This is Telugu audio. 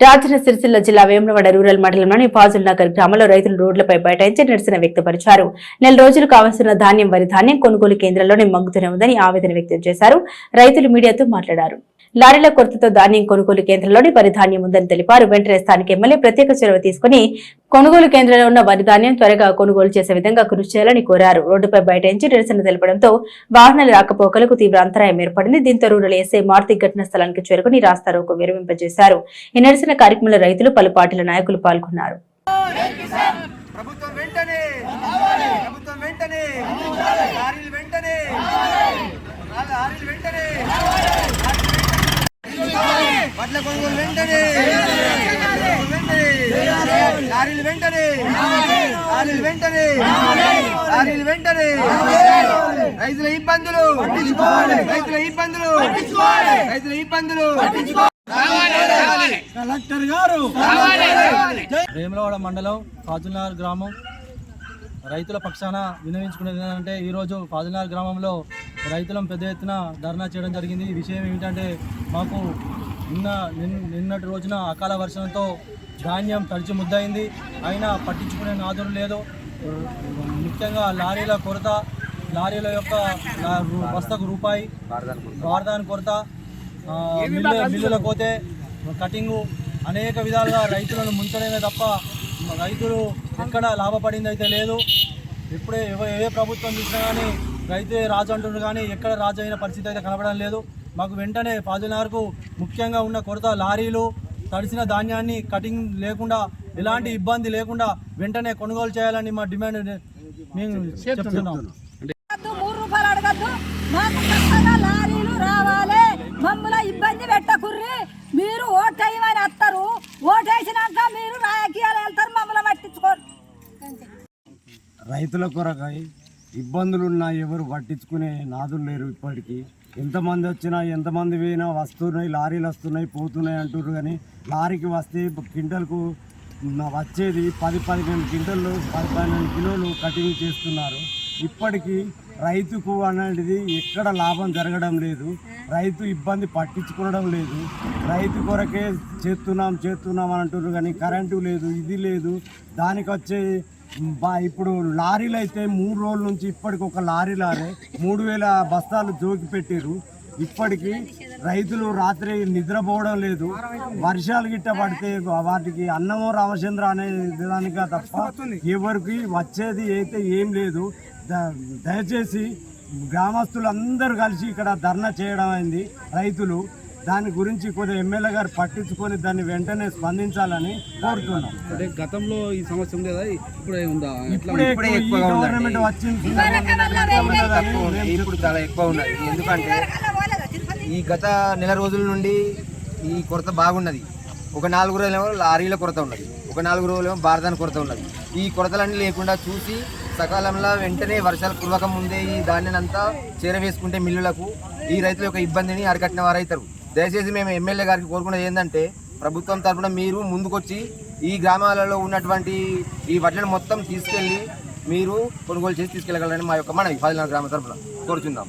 రాజన్న సిరిసిల్ల జిల్లా వేములవాడ రూరల్ మండలంలోని ఫాజుల్ నగర్ గ్రామంలో రైతులు రోడ్లపై బైఠాయించి నిరసన వ్యక్తపరిచారు. నెల రోజులు కావాల్సిన ధాన్యం వరి ధాన్యం కొనుగోలు కేంద్రంలోనే మగ్గుతూనే ఉందని ఆవేదన వ్యక్తం చేశారు. రైతులు మీడియాతో మాట్లాడారు. లారీల కొరతతో ధాన్యం కొనుగోలు కేంద్రంలోని వరి ధాన్యం ఉందని తెలిపారు. వెంటనే స్థానిక ఎమ్మెల్యే ప్రత్యేక చొరవ తీసుకుని కొనుగోలు కేంద్రంలో ఉన్న వరి ధాన్యం త్వరగా కొనుగోలు చేసే విధంగా కృషి చేయాలని కోరారు. రోడ్డుపై బైఠాయించి నిరసన తెలపడంతో వాహనాల రాకపోకలకు తీవ్ర అంతరాయం ఏర్పడింది. దీంతో రూరల్ ఎస్ఐ మారుతి ఘటన స్థలానికి చేరుకుని రాస్తారోకు విరమింపజేశారు. ఈ నిరసన కార్యక్రమంలో రైతులు పలు పార్టీల నాయకులు పాల్గొన్నారు. ప్రభుత్వం వెంటనే ప్రభుత్వం వెంటనే వెంటనే వెంటనే వడ్ల కొనుగోలు వెంటనే వెంటనే లారీలు వెంటనే. లారీలు వెంటనే. లారీలు వెంటనే. రైతుల ఇబ్బందులు. రైతుల ఇబ్బందులు. రైతుల ఇబ్బందులు. కలెక్టర్ గారు. వేములవాడ మండలం ఫాజుల్నార్ గ్రామం. రైతుల పక్షాన వినవించుకునేది ఏంటంటే ఈరోజు ఫాజుల్నార్ గ్రామంలో రైతులం పెద్ద ఎత్తున ధర్నా చేయడం జరిగింది. ఈ విషయం ఏమిటంటే మాకు నిన్న నిన్- నిన్నటి రోజున అకాల వర్షంతో ధాన్యం తడిచి ముద్దయింది. అయినా పట్టించుకునే నాదులు లేదు. ముఖ్యంగా లారీల కొరత లారీల యొక్క వస్తకు బస్తకు రూపాయి వారదాని కొరత ఆ, మిల్లుల పోతే కటింగు అనేక విధాలుగా రైతులను ముంచడమే తప్ప రైతులు ఎక్కడ లాభపడింది అయితే లేదు. ఇప్పుడే ఏ ప్రభుత్వం చూసినా కానీ రైతే రాజు అంటున్నారు కానీ ఎక్కడ రాజు అయిన పరిస్థితి అయితే కనబడడం లేదు. మాకు వెంటనే పాజునార్కు ముఖ్యంగా ఉన్న కొరత లారీలు తడిసిన ధాన్యాన్ని కటింగ్ లేకుండా ఎలాంటి ఇబ్బంది లేకుండా వెంటనే కొనుగోలు చేయాలని మా డిమాండ్ మేము చెప్తున్నాం. మూడు రూపాయలు అడగద్దు. మాకు లారీలు రావాలి. మమ్మల్ని ఇబ్బంది పెట్టకుర్రి. మీరు ఓటేయమని వస్తారు ఓటేసినాక మీరు రాజకీయాలు వెళ్తారు మమ్మల్ని పట్టించుకోరు. రైతుల కొరకై ఇబ్బందులున్నా ఎవరు పట్టించుకునే నాదులు లేరు ఇప్పటికీ. ఎంతమంది వచ్చినా ఎంతమంది పోయినా వస్తున్నాయి లారీలు వస్తున్నాయి పోతున్నాయి అంటున్నారు కానీ లారీకి వస్తే క్వింటల్కు వచ్చేది పది పదిహేను క్వింటల్లు పది పన్నెండు కిలోలు కటింగ్ చేస్తున్నారు. ఇప్పటికీ రైతుకు అనేది ఎక్కడ లాభం జరగడం లేదు. రైతు ఇబ్బంది పట్టించుకోవడం లేదు. రైతు కొరకే చేస్తున్నాం చేస్తున్నాం అని అంటున్నారు కానీ కరెంటు లేదు ఇది లేదు. దానికి వచ్చే బా ఇప్పుడు లారీలు అయితే మూడు రోజుల నుంచి ఇప్పటికి ఒక లారీ లారే మూడు వేల బస్తాలు జోకి పెట్టారు ఇప్పటికీ రైతులు రాత్రి నిద్రపోవడం లేదు. వర్షాలు గిట్ట పడితే వాటికి అన్నమో రామచంద్ర అనే దానిగా తప్ప ఎవరికి వచ్చేది అయితే ఏం లేదు. దయచేసి గ్రామస్తులందరూ కలిసి ఇక్కడ ధర్నా చేయడం అయింది. రైతులు దాని గురించి కొద్దిగా ఎమ్మెల్యే గారు పట్టించుకొని దాన్ని వెంటనే స్పందించాలని కోరుతున్నాం. అంటే గతంలో ఈ సమస్య ఉండేదా? ఇప్పుడే ఉందా? ఇప్పుడే ఇప్పుడే ఈ ఎక్కువగా ఉందండి. గవర్నమెంట్ వచ్చింది. ఉంది. ఇప్పుడు చాలా ఎక్కువ ఉన్నది ఎందుకంటే ఈ గత నెల రోజుల నుండి ఈ కొరత బాగున్నది. ఒక నాలుగు రోజులేమో లారీల కొరత ఉన్నది. ఒక నాలుగు రోజులేమో బారదాని కొరత ఉన్నది. ఈ కొరతలన్నీ లేకుండా చూసి సకాలంలో వెంటనే వర్షాలు కురవక ముందే ఈ ధాన్యాన్ని అంతా చేరవేసుకుంటే మిల్లులకు ఈ రైతుల యొక్క ఇబ్బందిని అరికట్టిన వారైతారు. దయచేసి మేము ఎమ్మెల్యే గారికి కోరుకున్నది ఏంటంటే ప్రభుత్వం తరఫున మీరు ముందుకొచ్చి ఈ గ్రామాలలో ఉన్నటువంటి ఈ వడ్లను మొత్తం తీసుకెళ్ళి మీరు కొనుగోలు చేసి తీసుకెళ్ళగలరని మా యొక్క మన పదినాలుగు గ్రామ తరఫున కోరుచుందాం